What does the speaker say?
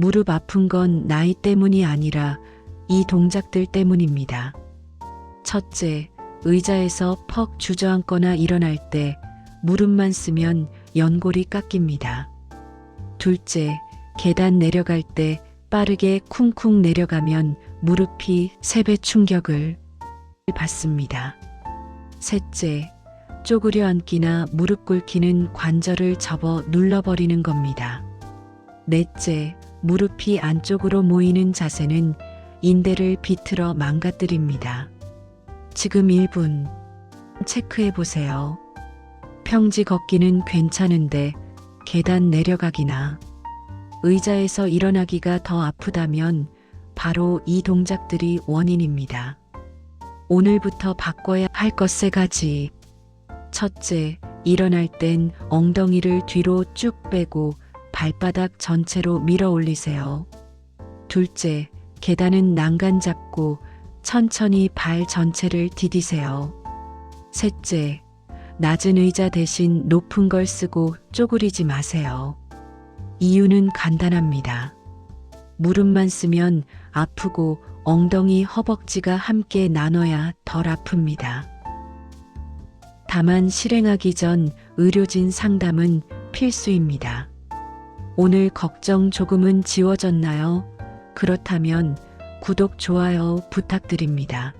무릎 아픈 건 나이 때문이 아니라 이 동작들 때문입니다. 첫째, 의자에서 퍽 주저앉거나 일어날 때 무릎만 쓰면 연골이 깎입니다. 둘째, 계단 내려갈 때 빠르게 쿵쿵 내려가면 무릎이 세배 충격을 받습니다. 셋째, 쪼그려 앉기나 무릎 꿇기는 관절을 접어 눌러버리는 겁니다. 넷째, 무릎이 안쪽으로 모이는 자세는 인대를 비틀어 망가뜨립니다. 지금 1분 체크해 보세요. 평지 걷기는 괜찮은데 계단 내려가기나 의자에서 일어나기가 더 아프다면 바로 이 동작들이 원인입니다. 오늘부터 바꿔야 할 것세 가지. 첫째, 일어날 땐 엉덩이를 뒤로 쭉 빼고 발바닥 전체로 밀어 올리세요. 둘째, 계단은 난간 잡고 천천히 발 전체를 디디세요. 셋째, 낮은 의자 대신 높은 걸 쓰고 쪼그리지 마세요. 이유는 간단합니다. 무릎만 쓰면 아프고 엉덩이 허벅지가 함께 나눠야 덜 아픕니다. 다만 실행하기 전 의료진 상담은 필수입니다. 오늘 걱정 조금은 지워졌나요? 그렇다면 구독, 좋아요 부탁드립니다.